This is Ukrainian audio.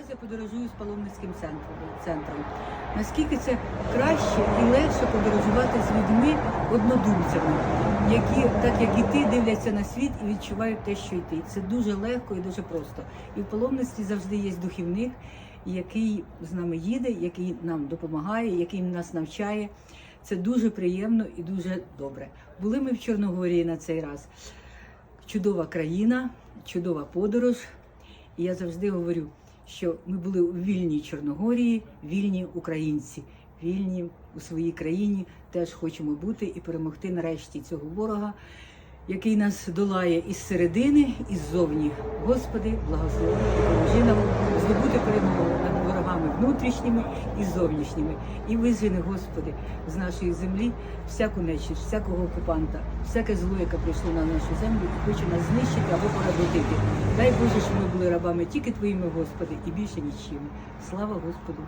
раз я подорожую з паломницьким центром. Наскільки це краще і легше подорожувати з людьми однодумцями, які, так як і ти, дивляться на світ і відчувають те, що й ти. Це дуже легко і дуже просто. І в паломництві завжди є духівник, який з нами їде, який нам допомагає, який нас навчає. Це дуже приємно і дуже добре. Були ми в Чорногорії на цей раз. Чудова країна, чудова подорож. І я завжди говорю, що ми були у вільній Чорногорії, вільні українці, вільні у своїй країні. Теж хочемо бути і перемогти нарешті цього ворога, який нас долає із середини, і ззовні. Господи, благослови, нам здобути перемогу ворогами внутрішніми і зовнішніми. І визвіни, Господи, з нашої землі всяку нечість, всякого окупанта, всяке зло, яке прийшло на нашу землю і хоче нас знищити або поработити. Дай Боже, щоб ми були рабами тільки Твоїми, Господи, і більше нічим. Слава Господу!